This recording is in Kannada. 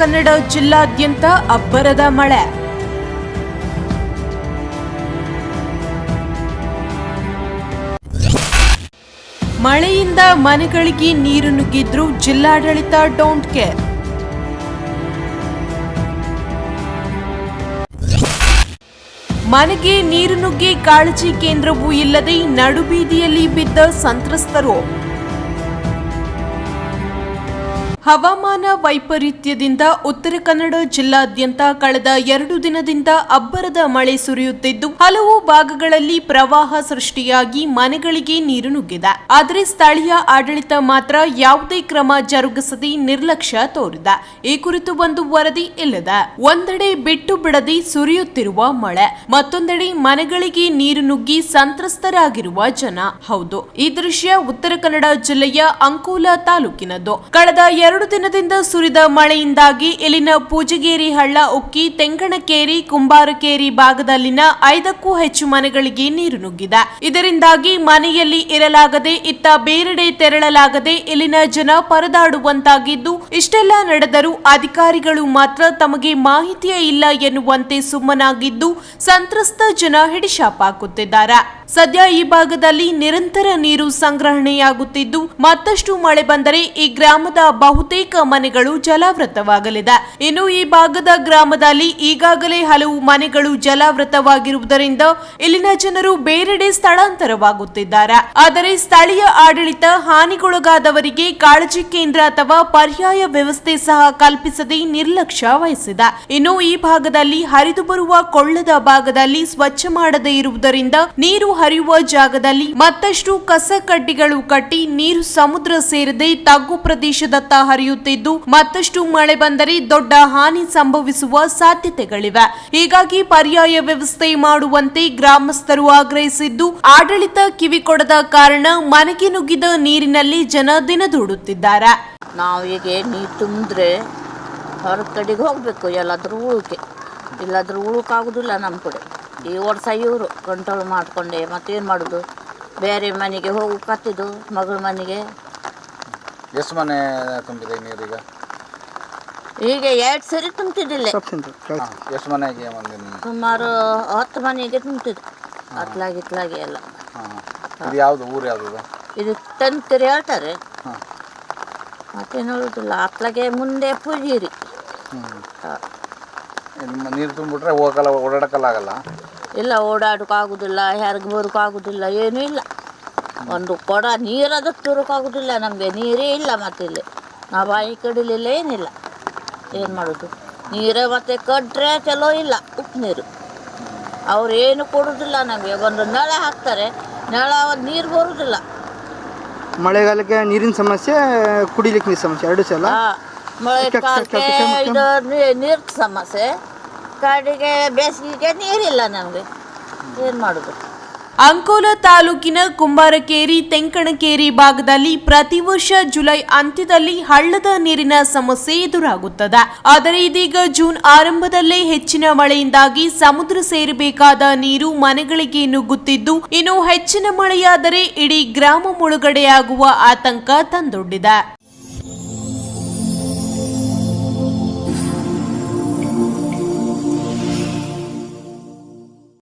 ಕನ್ನಡ ಜಿಲ್ಲಾದ್ಯಂತ ಅಬ್ಬರದ ಮಳೆ. ಮಳೆಯಿಂದ ಮನೆಗಳಿಗೆ ನೀರು ನುಗ್ಗಿದ್ರು ಜಿಲ್ಲಾಡಳಿತ ಡೋಂಟ್ ಕೇರ್. ಮನೆಗೆ ನೀರು ನುಗ್ಗಿ ಕಾಳಜಿ ಕೇಂದ್ರವೂ ಇಲ್ಲದೆ ನಡುಬೀದಿಯಲ್ಲಿ ಬಿದ್ದ ಸಂತ್ರಸ್ತರು. ಹವಾಮಾನ ವೈಪರೀತ್ಯದಿಂದ ಉತ್ತರ ಕನ್ನಡ ಜಿಲ್ಲಾದ್ಯಂತ ಕಳೆದ ಎರಡು ದಿನದಿಂದ ಅಬ್ಬರದ ಮಳೆ ಸುರಿಯುತ್ತಿದ್ದು, ಹಲವು ಭಾಗಗಳಲ್ಲಿ ಪ್ರವಾಹ ಸೃಷ್ಟಿಯಾಗಿ ಮನೆಗಳಿಗೆ ನೀರು ನುಗ್ಗಿದೆ. ಆದರೆ ಸ್ಥಳೀಯ ಆಡಳಿತ ಮಾತ್ರ ಯಾವುದೇ ಕ್ರಮ ಜರುಗಿಸದೆ ನಿರ್ಲಕ್ಷ್ಯ ತೋರಿದೆ. ಈ ಕುರಿತು ಒಂದು ವರದಿ ಇಲ್ಲದೆ. ಒಂದೆಡೆ ಬಿಟ್ಟು ಬಿಡದೆ ಸುರಿಯುತ್ತಿರುವ ಮಳೆ, ಮತ್ತೊಂದೆಡೆ ಮನೆಗಳಿಗೆ ನೀರು ನುಗ್ಗಿ ಸಂತ್ರಸ್ತರಾಗಿರುವ ಜನ. ಹೌದು, ಈ ದೃಶ್ಯ ಉತ್ತರ ಕನ್ನಡ ಜಿಲ್ಲೆಯ ಅಂಕೋಲಾ ತಾಲೂಕಿನದ್ದು. ಕಳೆದ ಎರಡು ದಿನದಿಂದ ಸುರಿದ ಮಳೆಯಿಂದಾಗಿ ಇಲ್ಲಿನ ಪೂಜಗೇರಿ ಹಳ್ಳ ಉಕ್ಕಿ ತೆಂಕಣಕೇರಿ, ಕುಂಬಾರಕೇರಿ ಭಾಗದಲ್ಲಿನ ಐದಕ್ಕೂ ಹೆಚ್ಚು ಮನೆಗಳಿಗೆ ನೀರು ನುಗ್ಗಿದೆ. ಇದರಿಂದಾಗಿ ಮನೆಯಲ್ಲಿ ಇರಲಾಗದೆ, ಇತ್ತ ಬೇರೆಡೆ ತೆರಳಲಾಗದೆ ಇಲ್ಲಿನ ಜನ ಪರದಾಡುವಂತಾಗಿದ್ದು, ಇಷ್ಟೆಲ್ಲ ನಡೆದರೂ ಅಧಿಕಾರಿಗಳು ಮಾತ್ರ ತಮಗೆ ಮಾಹಿತಿಯೇ ಇಲ್ಲ ಎನ್ನುವಂತೆ ಸುಮ್ಮನಾಗಿದ್ದು, ಸಂತ್ರಸ್ತ ಜನ ಹಿಡಿಶಾಪ ಹಾಕುತ್ತಿದ್ದಾರೆ ಸದ್ಯ ಈ ಭಾಗದಲ್ಲಿ ನಿರಂತರ ನೀರು ಸಂಗ್ರಹಣೆಯಾಗುತ್ತಿದ್ದು, ಮತ್ತಷ್ಟು ಮಳೆ ಬಂದರೆ ಈ ಗ್ರಾಮದ ಬಹುತೇಕ ಮನೆಗಳು ಜಲಾವೃತವಾಗಲಿದೆ. ಇನ್ನು ಈ ಭಾಗದ ಗ್ರಾಮದಲ್ಲಿ ಈಗಾಗಲೇ ಹಲವು ಮನೆಗಳು ಜಲಾವೃತವಾಗಿರುವುದರಿಂದ ಇಲ್ಲಿನ ಜನರು ಬೇರೆಡೆ ಸ್ಥಳಾಂತರವಾಗುತ್ತಿದ್ದಾರೆ. ಆದರೆ ಸ್ಥಳೀಯ ಆಡಳಿತ ಹಾನಿಗೊಳಗಾದವರಿಗೆ ಕಾಳಜಿ ಕೇಂದ್ರ ಅಥವಾ ಪರ್ಯಾಯ ವ್ಯವಸ್ಥೆ ಸಹ ಕಲ್ಪಿಸದೆ ನಿರ್ಲಕ್ಷ್ಯ ವಹಿಸಿದೆ. ಇನ್ನು ಈ ಭಾಗದಲ್ಲಿ ಹರಿದು ಬರುವ ಕೊಳ್ಳದ ಭಾಗದಲ್ಲಿ ಸ್ವಚ್ಛ ಮಾಡದೇ ಇರುವುದರಿಂದ ನೀರು ಹರಿಯುವ ಜಾಗದಲ್ಲಿ ಮತ್ತಷ್ಟು ಕಸ ಕಡ್ಡಿಗಳು ಕಟ್ಟಿ ನೀರು ಸಮುದ್ರ ಸೇರದೆ. ತಗ್ಗು ಪ್ರದೇಶದತ್ತ ಹರಿಯುತ್ತಿದ್ದು ಮತ್ತಷ್ಟು ಮಳೆ ಬಂದರೆ ದೊಡ್ಡ ಹಾನಿ ಸಂಭವಿಸುವ ಸಾಧ್ಯತೆಗಳಿವೆ. ಹೀಗಾಗಿ ಪರ್ಯಾಯ ವ್ಯವಸ್ಥೆ ಮಾಡುವಂತೆ ಗ್ರಾಮಸ್ಥರು ಆಗ್ರಹಿಸಿದ್ದು, ಆಡಳಿತ ಕಿವಿ ಕೊಡದ ಕಾರಣ ಮನೆಗೆ ನುಗ್ಗಿದ ನೀರಿನಲ್ಲಿ ಜನ ದಿನದೂಡುತ್ತಿದ್ದಾರೆ ನಾವು ಈಗ ನೀರು ತುಂಬಿದ್ರೆ ಹೊರ ಕಡೆಗೆ ಹೋಗಬೇಕು, ಎಲ್ಲಾದರೂ ಉಳಕ್ಕೆ ಇಲ್ಲಾದ್ರೂ ಉಳುಕಾಗೋದಿಲ್ಲ ನಮ್ಮ ಕಡೆ. ಈ ವರ್ಷ ಇವರು ಕಂಟ್ರೋಲ್ ಮಾಡಿಕೊಂಡೆ ಮತ್ತೇನು ಮಾಡೋದು? ಬೇರೆ ಮನೆಗೆ ಹೋಗು ಕತ್ತಿದ್ದು ಮಗಳ ಮನೆಗೆ. ಎಷ್ಟು ಮನೆ ತುಂಬಿದೆ ನೀರೀಗ ಈಗ? ಎರಡು ಸರಿ ತುಂಬ್ತಿದ್ದಿಲ್ಲ. ಎಷ್ಟು ಮನೆಗೆ ಸುಮಾರು ಹತ್ತು ಮನೆಗೆ ತುಂಬ್ತಿದ್ದು ಅತ್ಲಾಗಿ ಇತ್ಲಾಗಿ ಎಲ್ಲ. ಹಾಂ ಇದು ಯಾವುದು ಊರು ಯಾವುದು ಇದು? ತಂತಿರಿ ಹೇಳ್ತಾರೆ. ಮತ್ತೇನು ಹೇಳುದಿಲ್ಲ ಅತ್ಲಾಗೆ ಮುಂದೆ ಪೂಜೀರಿ. ನೀರು ತುಂಬಿಟ್ರೆ ಹೋಗಲ್ಲ ಓಡಾಡಕ್ಕಲ್ಲ ಆಗಲ್ಲ? ಇಲ್ಲ ಓಡಾಡೋಕ್ಕಾಗೋದಿಲ್ಲ ಯಾರಿಗೆ ಬರೋಕ್ಕಾಗೋದಿಲ್ಲ ಏನೂ ಇಲ್ಲ. ಒಂದು ಕೊಡ ನೀರದ ತುರುಕಾಗೋದಿಲ್ಲ ನಮಗೆ ನೀರೇ ಇಲ್ಲ ಮತ್ತೆ ಇಲ್ಲಿ ನಾವು ಬಾಯಿ ಕಡಿಲಿಲ್ಲ ಏನಿಲ್ಲ. ಏನು ಮಾಡೋದು? ನೀರೇ ಮತ್ತೆ ಕಡ್ರೆ ಚಲೋ ಇಲ್ಲ ಉಪ್ಪು ನೀರು. ಅವ್ರು ಏನು ಕೊಡೋದಿಲ್ಲ ನಮಗೆ. ಒಂದು ನಳ ಹಾಕ್ತಾರೆ ನಳ ನೀರು ಬರೋದಿಲ್ಲ. ಮಳೆಗಾಲಕ್ಕೆ ನೀರಿನ ಸಮಸ್ಯೆ ಕುಡಿಲಿಕ್ಕೆ ನೀರು ಸಮಸ್ಯೆ ಎರಡು ಸಲ? ಮಳೆ ಮಳೆಗಾಲಕ್ಕೆ ಇದು ನೀರಿನ ಸಮಸ್ಯೆ. ಕಡೆಗೆ ಬೇಸಿಗೆಗೆ ನೀರಿಲ್ಲ ನಮಗೆ. ಏನು ಮಾಡೋದು? ಅಂಕೋಲಾ ತಾಲೂಕಿನ ಕುಂಬಾರಕೇರಿ, ತೆಂಕಣಕೇರಿ ಭಾಗದಲ್ಲಿ ಪ್ರತಿ ವರ್ಷ ಜುಲೈ ಅಂತ್ಯದಲ್ಲಿ ಹಳ್ಳದ ನೀರಿನ ಸಮಸ್ಯೆ ಎದುರಾಗುತ್ತದೆ. ಆದರೆ ಇದೀಗ ಜೂನ್ ಆರಂಭದಲ್ಲೇ ಹೆಚ್ಚಿನ ಮಳೆಯಿಂದಾಗಿ ಸಮುದ್ರ ಸೇರಬೇಕಾದ ನೀರು ಮನೆಗಳಿಗೆ ನುಗ್ಗುತ್ತಿದ್ದು, ಇನ್ನು ಹೆಚ್ಚಿನ ಮಳೆಯಾದರೆ ಇಡೀ ಗ್ರಾಮ ಮುಳುಗಡೆಯಾಗುವ ಆತಂಕ ತಂದೊಡ್ಡಿದೆ.